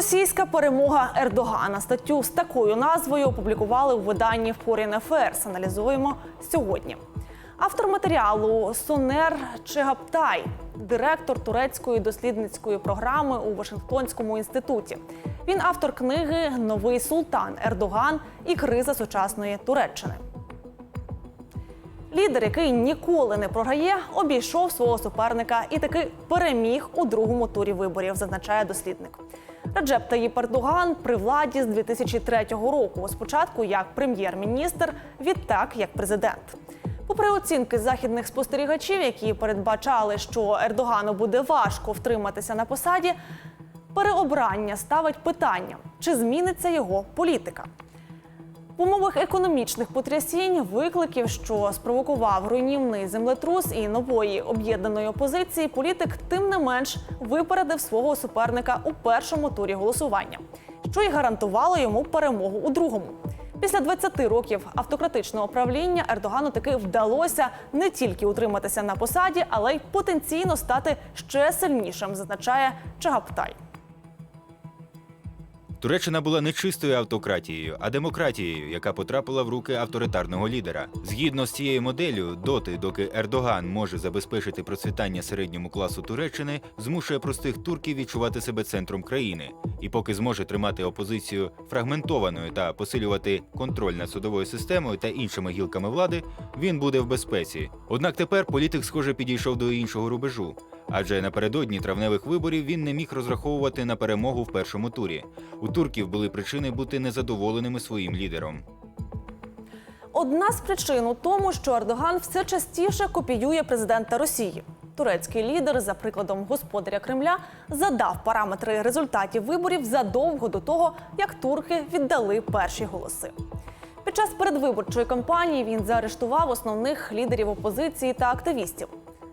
Російська перемога Ердогана. Статтю з такою назвою опублікували у виданні Foreign Affairs. Аналізуємо сьогодні. Автор матеріалу Сонер Чегаптай, директор турецької дослідницької програми у Вашингтонському інституті. Він автор книги Новий султан Ердоган і криза сучасної Туреччини. Лідер, який ніколи не програє, обійшов свого суперника і таки переміг у другому турі виборів, зазначає дослідник. Реджеп Таїп Ердоган при владі з 2003 року. Спочатку як прем'єр-міністр, відтак як президент. Попри оцінки західних спостерігачів, які передбачали, що Ердогану буде важко втриматися на посаді, переобрання ставить питання, чи зміниться його політика. Умовах економічних потрясінь, викликів, що спровокував руйнівний землетрус і нової об'єднаної опозиції, політик тим не менш випередив свого суперника у першому турі голосування, що й гарантувало йому перемогу у другому. Після 20 років автократичного правління Ердогану таки вдалося не тільки утриматися на посаді, але й потенційно стати ще сильнішим, зазначає Чагаптай. Туреччина була не чистою автократією, а демократією, яка потрапила в руки авторитарного лідера. Згідно з цією моделлю, доти, доки Ердоган може забезпечити процвітання середньому класу Туреччини, змушує простих турків відчувати себе центром країни. І поки зможе тримати опозицію фрагментованою та посилювати контроль над судовою системою та іншими гілками влади, він буде в безпеці. Однак тепер політик, схоже, підійшов до іншого рубежу. Адже напередодні травневих виборів він не міг розраховувати на перемогу в першому турі. У турків були причини бути незадоволеними своїм лідером. Одна з причин у тому, що Ердоган все частіше копіює президента Росії. Турецький лідер, за прикладом господаря Кремля, задав параметри результатів виборів задовго до того, як турки віддали перші голоси. Під час передвиборчої кампанії він заарештував основних лідерів опозиції та активістів.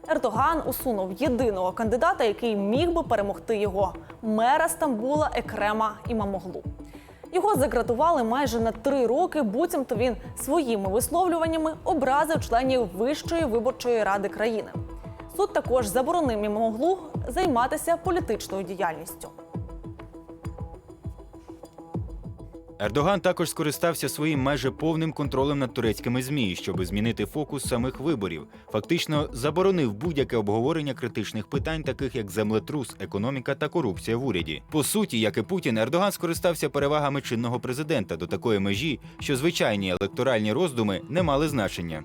Ердоган усунув єдиного кандидата, який міг би перемогти його мера Стамбула Екрема Імамоглу. Його загратували майже на три роки. Буцімто він своїми висловлюваннями образив членів Вищої виборчої ради країни. Суд також заборонив Імамоглу займатися політичною діяльністю. Ердоган також скористався своїм майже повним контролем над турецькими змі, щоб змінити фокус самих виборів. Фактично заборонив будь-яке обговорення критичних питань, таких як землетрус, економіка та корупція в уряді. По суті, як і Путін, Ердоган скористався перевагами чинного президента до такої межі, що звичайні електоральні роздуми не мали значення.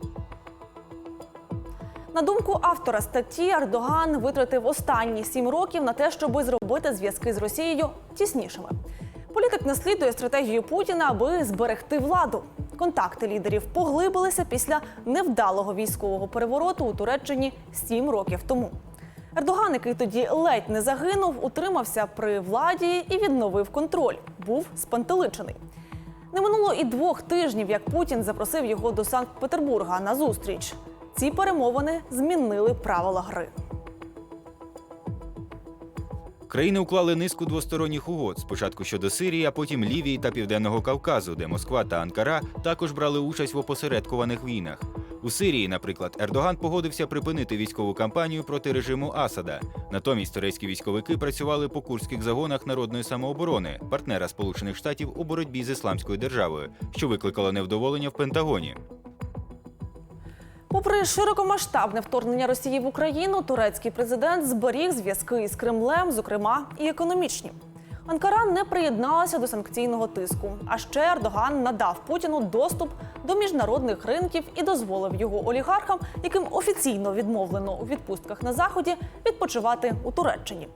На думку автора статті, Ердоган витратив останні сім років на те, щоб зробити зв'язки з Росією тіснішими. Політик наслідує стратегію Путіна, аби зберегти владу. Контакти лідерів поглибилися після невдалого військового перевороту у Туреччині сім років тому. Ердоган, який тоді ледь не загинув, утримався при владі і відновив контроль. Був спантеличений. Не минуло і двох тижнів, як Путін запросив його до Санкт-Петербурга на зустріч. Ці перемовини змінили правила гри. Країни уклали низку двосторонніх угод спочатку щодо Сирії, а потім Лівії та Південного Кавказу, де Москва та Анкара також брали участь в опосередкованих війнах. У Сирії, наприклад, Ердоган погодився припинити військову кампанію проти режиму Асада. Натомість турецькі військовики працювали по курських загонах народної самооборони, партнера Сполучених Штатів у боротьбі з ісламською державою, що викликало невдоволення в Пентагоні. Попри широкомасштабне вторгнення Росії в Україну, турецький президент зберіг зв'язки із Кремлем, зокрема і економічні. Анкара не приєдналася до санкційного тиску. А ще Ердоган надав Путіну доступ до міжнародних ринків і дозволив його олігархам, яким офіційно відмовлено у відпустках на заході, відпочивати у Туреччині.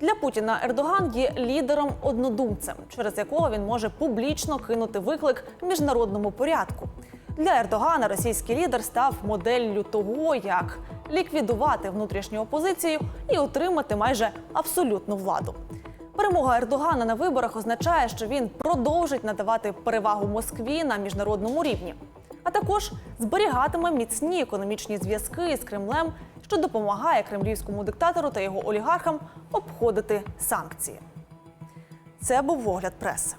Для Путіна Ердоган є лідером однодумцем, через якого він може публічно кинути виклик міжнародному порядку. Для Ердогана російський лідер став моделлю того, як ліквідувати внутрішню опозицію і отримати майже абсолютну владу. Перемога Ердогана на виборах означає, що він продовжить надавати перевагу Москві на міжнародному рівні, а також зберігатиме міцні економічні зв'язки із Кремлем, що допомагає кремлівському диктатору та його олігархам обходити санкції. Це був огляд преси.